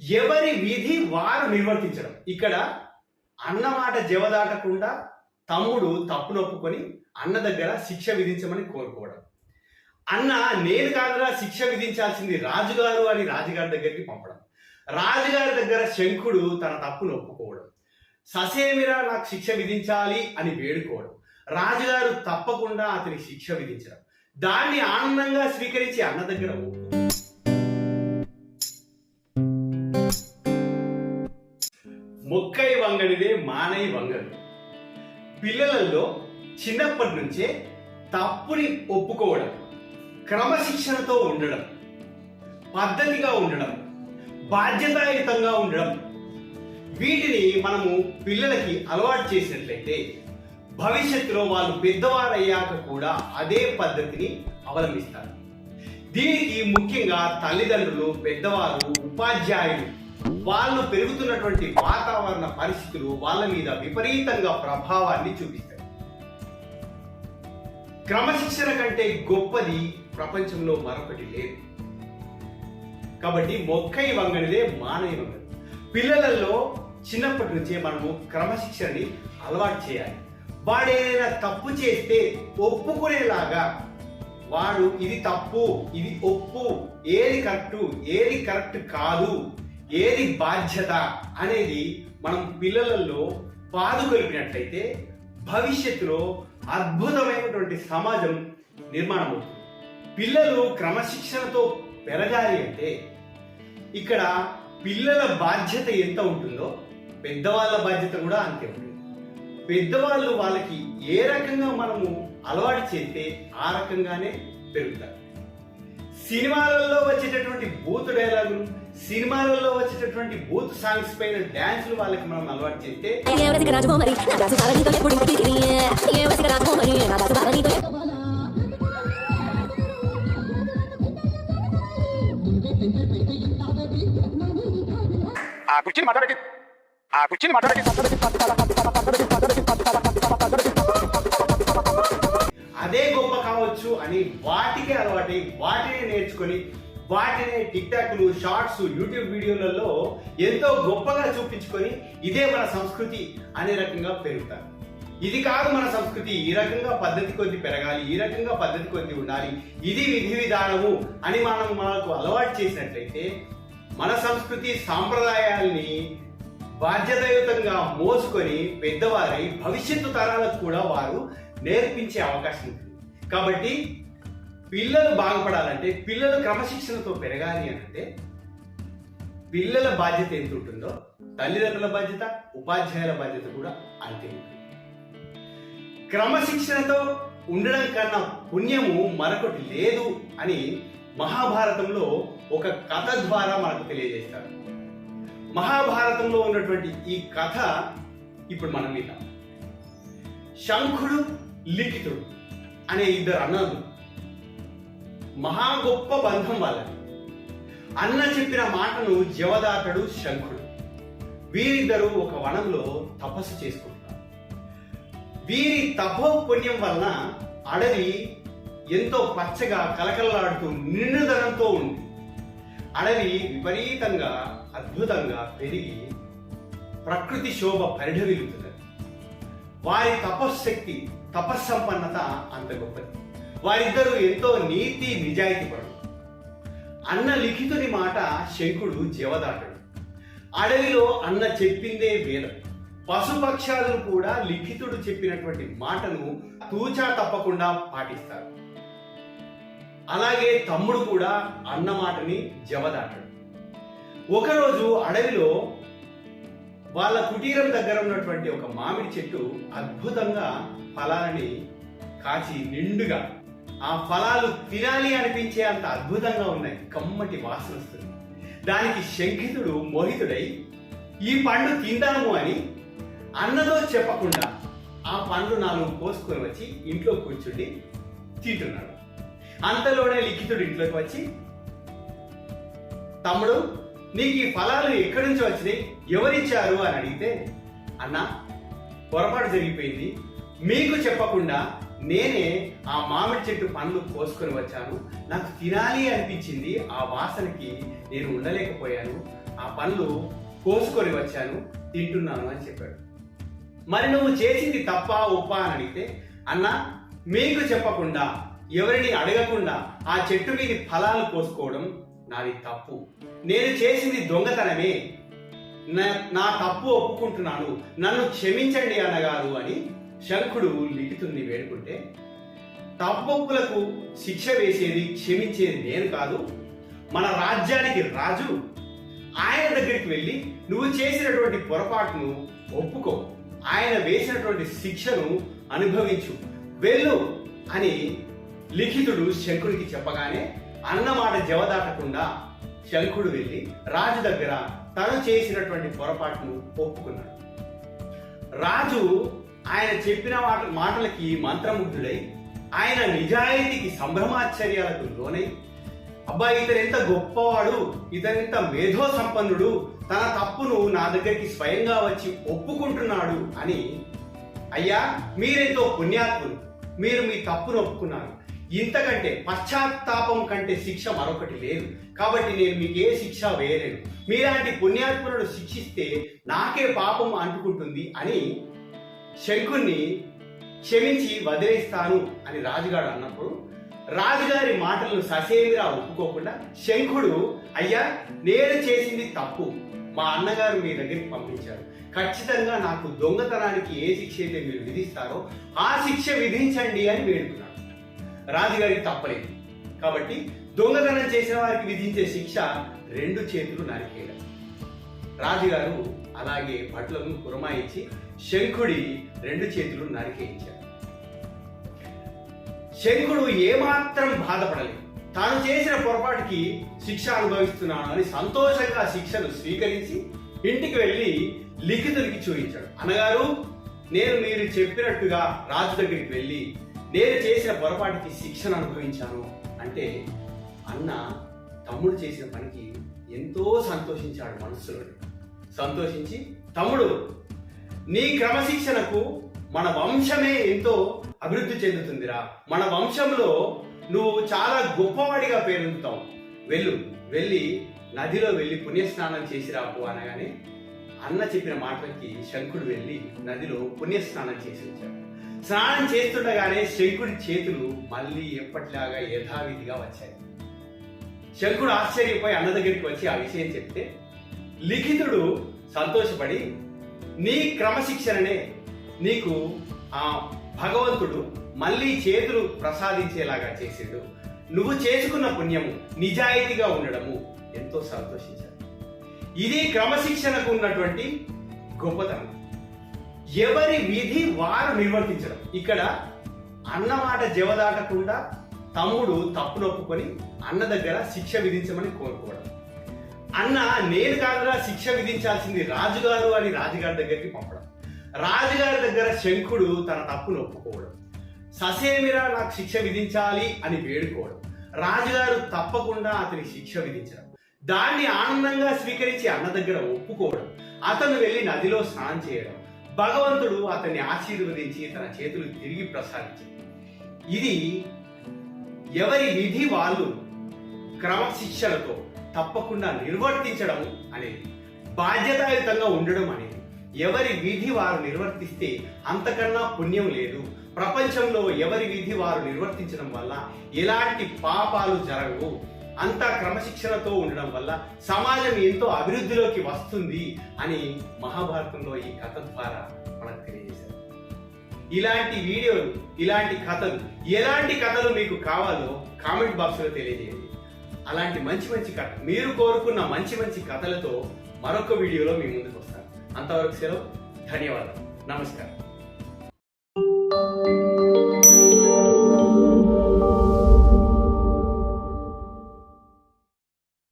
ఎవరి విధి వారు నిర్వర్తించడం. ఇక్కడ అన్నమాట జవదాటకుండా తమ్ముడు తప్పు నొప్పుకొని అన్న దగ్గర శిక్ష విధించమని కోరుకోవడం. అన్న నేను కాదురా శిక్ష విధించాల్సింది రాజుగారు అని రాజుగారి దగ్గరికి పంపడం. రాజుగారి దగ్గర శంఖుడు తన తప్పును ఒప్పుకోవడం ససేమిరా నాకు శిక్ష విధించాలి అని వేడుకోవడం. రాజుగారు తప్పకుండా అతనికి శిక్ష విధించడం. దాన్ని ఆనందంగా స్వీకరించి అన్న దగ్గర మొక్కై వంగడిదే మానై వంగడు. పిల్లలలో చిన్నప్పటి నుంచే తప్పుని ఒప్పుకోవడం క్రమశిక్షణతో ఉండడం పద్ధతిగా ఉండడం బాధ్యతాయుతంగా ఉండడం వీటిని మనము పిల్లలకి అలవాటు చేసినట్లయితే భవిష్యత్తులో వాళ్ళు పెద్దవారయ్యాక కూడా అదే పద్ధతిని అవలంబిస్తారు. దీనికి ముఖ్యంగా తల్లిదండ్రులు పెద్దవారు ఉపాధ్యాయులు వాళ్ళు పెరుగుతున్నటువంటి వాతావరణ పరిస్థితులు వాళ్ళ మీద విపరీతంగా ప్రభావాన్ని చూపిస్తాయి. క్రమశిక్షణ కంటే గొప్పది ప్రపంచంలో మరొకటి లేదు. కాబట్టి మొక్కై వంగనిదే మానవ వంగడు పిల్లలలో చిన్నప్పటి నుంచే మనము క్రమశిక్షణని అలవాటు చేయాలి. వాడు ఏదైనా తప్పు చేస్తే ఒప్పుకునేలాగా వాడు ఇది తప్పు ఇది ఒప్పు ఏది కరెక్ట్ ఏది కరెక్ట్ కాదు ఏది బాధ్యత అనేది మనం పిల్లలలో పాదుకొలిపినట్లయితే భవిష్యత్తులో అద్భుతమైనటువంటి సమాజం నిర్మాణం అవుతుంది. పిల్లలు క్రమశిక్షణతో పెరగాలి అంటే ఇక్కడ పిల్లల బాధ్యత ఎంత ఉంటుందో పెద్దవాళ్ళ బాధ్యత కూడా అంతే ఉంటుంది. పెద్దవాళ్ళు వాళ్ళకి ఏ రకంగా మనము అలవాటు చేస్తే ఆ రకంగానే పెరుగుతారు. సినిమాలలో వచ్చేటటువంటి బూత్ డైలాగులు సినిమాలలో వచ్చేటటువంటి బూత్ సాంగ్స్ పైన డాన్సులు వాళ్ళకి మనం అలవాటు చేస్తే ఆ కుర్చీని మాట్లాడకి ఆ కుర్చీని మాట్లాడకి అదే గొప్ప కావచ్చు అని వాటికే అలవాటై వాటినే నేర్చుకొని వాటినే టిక్ టాక్లు షార్ట్స్ యూట్యూబ్ వీడియోలలో ఎంతో గొప్పగా చూపించుకొని ఇదే మన సంస్కృతి అనే రకంగా పెరుగుతారు. ఇది కాదు మన సంస్కృతి. ఈ రకంగా పద్ధతి కొద్ది పెరగాలి ఈ రకంగా పద్ధతి కొద్ది ఉండాలి. ఇది విధి విధానము అని మనం మనకు అలవాటు చేసినట్లయితే మన సంస్కృతి సాంప్రదాయాల్ని బాధ్యతాయుతంగా మోసుకొని పెద్దవారి భవిష్యత్తు తరాలకు కూడా వారు నేర్పించే అవకాశం ఉంటుంది. కాబట్టి పిల్లలు బాగుపడాలంటే పిల్లలు క్రమశిక్షణతో పెరగాలి అంటే పిల్లల బాధ్యత ఎంత ఉంటుందో తల్లిదండ్రుల బాధ్యత ఉపాధ్యాయుల బాధ్యత కూడా అంతే. ఉంటుంది క్రమశిక్షణతో ఉండడం కన్నా పుణ్యము మరొకటి లేదు అని మహాభారతంలో ఒక కథ ద్వారా మనకు తెలియజేస్తారు. మహాభారతంలో ఉన్నటువంటి ఈ కథ ఇప్పుడు మనం విన్నాం శంఖుడు లిఖితుడు అనే ఇద్దరు అన్నలు మహా గొప్ప బంధం వాళ్ళది అన్న చెప్పిన మాటను జవదాటడు శంఖుడు. వీరిద్దరూ ఒక వనంలో తపస్సు చేసుకుంటారు. వీరి తపో పుణ్యం వలన అడవి ఎంతో పచ్చగా కలకలలాడుతూ నిండుదనంతో ఉంది. అడవి విపరీతంగా అద్భుతంగా పెరిగి ప్రకృతి శోభ పరిఢవిల్లుతున్నది. వారి తపశ్శక్తి తపస్సంపన్నత అంత గొప్పది. వారిద్దరూ ఎంతో నీతి నిజాయితీ పడు అన్న లిఖితుని మాట శంకుడు జీవదాటడు. అడవిలో అన్న చెప్పిందే వేదం. పశుపక్షాలు కూడా లిఖితుడు చెప్పినటువంటి మాటను తూచా తప్పకుండా పాటిస్తారు. అలాగే తమ్ముడు కూడా అన్న మాటని జవదాటడు. ఒకరోజు అడవిలో వాళ్ళ కుటీరం దగ్గర ఉన్నటువంటి ఒక మామిడి చెట్టు అద్భుతంగా ఫలాలని కాచి నిండుగా ఆ ఫలాలు తినాలి అనిపించే అంత అద్భుతంగా ఉన్నాయి. కమ్మటి వాసన వస్తుంది. దానికి శంకితుడు మోహితుడై ఈ పండు తిందాము అని అన్నదో చెప్పకుండా ఆ పండ్లు నాలుగు కోసుకొని వచ్చి ఇంట్లో కూర్చుండి తింటున్నాడు. అంతలోనే లిఖితుడు ఇంట్లోకి వచ్చి తమ్ముడు నీకు ఈ ఫలాలు ఎక్కడి నుంచి వచ్చినాయి? ఎవరిచ్చారు? అని అడిగితే అన్న పొరపాటు జరిగిపోయింది. మీకు చెప్పకుండా నేనే ఆ మామిడి చెట్టు పండ్లు కోసుకొని వచ్చాను. నాకు తినాలి అనిపించింది. ఆ వాసనకి నేను ఉండలేకపోయాను. ఆ పండ్లు కోసుకొని వచ్చాను. తింటున్నాను అని చెప్పాడు. మరి నువ్వు చేసింది తప్ప ఉప్ప అని అడిగితే అన్న మీకు చెప్పకుండా ఎవరిని అడగకుండా ఆ చెట్టు మీద ఫలాలు కోసుకోవడం నాది తప్పు. నేను చేసింది దొంగతనమే. నా- నా తప్పు ఒప్పుకుంటున్నాను. నన్ను క్షమించండి అన్నగారు అని శంఖుడు లిఖితుని వేడుకుంటే తప్పొప్పులకు శిక్ష వేసేది క్షమించేది నేను కాదు. మన రాజ్యానికి రాజు. ఆయన దగ్గరికి వెళ్ళి నువ్వు చేసినటువంటి పొరపాటును ఒప్పుకో. ఆయన వేసినటువంటి శిక్షను అనుభవించు. వెళ్ళు అని లిఖితుడు శంకుడికి చెప్పగానే అన్నమాట జవదాటకుండా శంకుడు వెళ్ళి రాజు దగ్గర తను చేసినటువంటి పొరపాటును ఒప్పుకున్నాడు. రాజు ఆయన చెప్పిన మాట మాటలకి మంత్రముగ్ధుడై ఆయన నిజాయితీకి సంభ్రమాశ్చర్యాలకు లోనై అబ్బా ఇతను ఎంత గొప్పవాడు ఇతనెంత ఎంత మేధో సంపన్నుడు తన తప్పును నా దగ్గరికి స్వయంగా వచ్చి ఒప్పుకుంటున్నాడు అని అయ్యా మీరెంతో పుణ్యాత్ములు మీరు మీ తప్పును ఒప్పుకున్నారు. ఇంతకంటే పశ్చాత్తాపం కంటే శిక్ష మరొకటి లేదు. కాబట్టి నేను మీకు ఏ శిక్ష వేయలేను. మీలాంటి పుణ్యాత్ములను శిక్షిస్తే నాకే పాపం అంటుకుంటుంది అని శంకుణ్ణి క్షమించి వదిలేస్తాను అని రాజుగారు అన్నప్పుడు రాజుగారి మాటలను ససేమిరా ఒప్పుకోకుండా శంఖుడు అయ్యా నేను చేసింది తప్పు. మా అన్నగారు మీ దగ్గరికి పంపించారు. ఖచ్చితంగా నాకు దొంగతనానికి ఏ శిక్ష అయితే మీరు విధిస్తారో ఆ శిక్ష విధించండి అని వేడుకున్నాడు. రాజుగారికి తప్పలేదు. కాబట్టి దొంగతనం చేసిన వారికి విధించే శిక్ష రెండు చేతులు నరికేయడం. రాజుగారు అలాగే భట్లను కురమాయించి శంఖుడి రెండు చేతులు నరికేయించాడు శంఖుడు ఏమాత్రం బాధపడలేదు. తాను చేసిన పొరపాటుకి శిక్ష అనుభవిస్తున్నాను అని సంతోషంగా శిక్షను స్వీకరించి ఇంటికి వెళ్ళి లిఖితుడికి చూపించాడు. అన్నగారు నేను మీరు చెప్పినట్టుగా రాజు దగ్గరికి వెళ్ళి నేను చేసిన పొరపాటుకి శిక్షను అనుభవించాను అంటే అన్న తమ్ముడు చేసిన పనికి ఎంతో సంతోషించాడు మనస్సులో సంతోషించి తమ్ముడు నీ క్రమశిక్షణకు మన వంశమే ఎంతో అభివృద్ధి చెందుతుందిరా. మన వంశంలో నువ్వు చాలా గొప్పవాడిగా పేరొందుతావు. వెళ్ళు వెళ్ళి నదిలో వెళ్ళి పుణ్యస్నానం చేసి రాపు అనగానే అన్న చెప్పిన మాటలకి శంకుడు వెళ్ళి నదిలో పుణ్యస్నానం చేసి వచ్చాడు. స్నానం చేస్తుండగానే శంకుడి చేతులు మళ్ళీ ఎప్పటిలాగా యథావిధిగా వచ్చాయి. శంకుడు ఆశ్చర్యపోయి అన్న దగ్గరికి వచ్చి ఆ విషయం చెప్తే లిఖితుడు సంతోషపడి నీ క్రమశిక్షణనే నీకు ఆ భగవంతుడు మళ్ళీ చేతులు ప్రసాదించేలాగా చేసాడు. నువ్వు చేసుకున్న పుణ్యము నిజాయితీగా ఉండడము. ఎంతో సంతోషించాడు. ఇది క్రమశిక్షణకు ఉన్నటువంటి గొప్పతనం. ఎవరి విధి వారు నిర్వర్తించడం. ఇక్కడ అన్నమాట జవదాటకుండా తమ్ముడు తప్పు నొప్పుకొని అన్న దగ్గర శిక్ష విధించమని కోరుకోవడం. అన్న నేను కాదురా శిక్ష విధించాల్సింది రాజుగారు అని రాజుగారి దగ్గరికి పంపడం. రాజుగారి దగ్గర శంఖుడు తన తప్పును ఒప్పుకోవడం. ససేమిరా నాకు శిక్ష విధించాలి అని వేడుకోవడం. రాజుగారు తప్పకుండా అతని శిక్ష విధించడం. దాన్ని ఆనందంగా స్వీకరించి అన్న దగ్గర ఒప్పుకోవడం. అతను వెళ్ళి నదిలో స్నానం చేయడం. భగవంతుడు అతన్ని ఆశీర్వదించి తన చేతులు తిరిగి ప్రసాదించాడు. ఇది ఎవరి విధి వాళ్ళు క్రమశిక్షణతో తప్పకుండా నిర్వర్తించడం అనేది బాధ్యతాయుతంగా ఉండడం అనేది. ఎవరి విధి వారు నిర్వర్తిస్తే అంతకన్నా పుణ్యం లేదు. ప్రపంచంలో ఎవరి విధి వారు నిర్వర్తించడం వల్ల ఎలాంటి పాపాలు జరగవు. అంతా క్రమశిక్షణతో ఉండడం వల్ల సమాజం ఎంతో అభివృద్ధిలోకి వస్తుంది అని మహాభారతంలో ఈ కథ ద్వారా మనకు తెలియజేశారు ఇలాంటి వీడియోలు ఇలాంటి కథలు ఎలాంటి కథలు మీకు కావాలో కామెంట్ బాక్స్లో తెలియజేయండి. అలాంటి మంచి మంచి కథ మీరు కోరుకున్న మంచి మంచి కథలతో మరొక వీడియోలో మీ ముందుకు వస్తాను. అంతవరకు సెలవు ధన్యవాదాలు. నమస్కారం.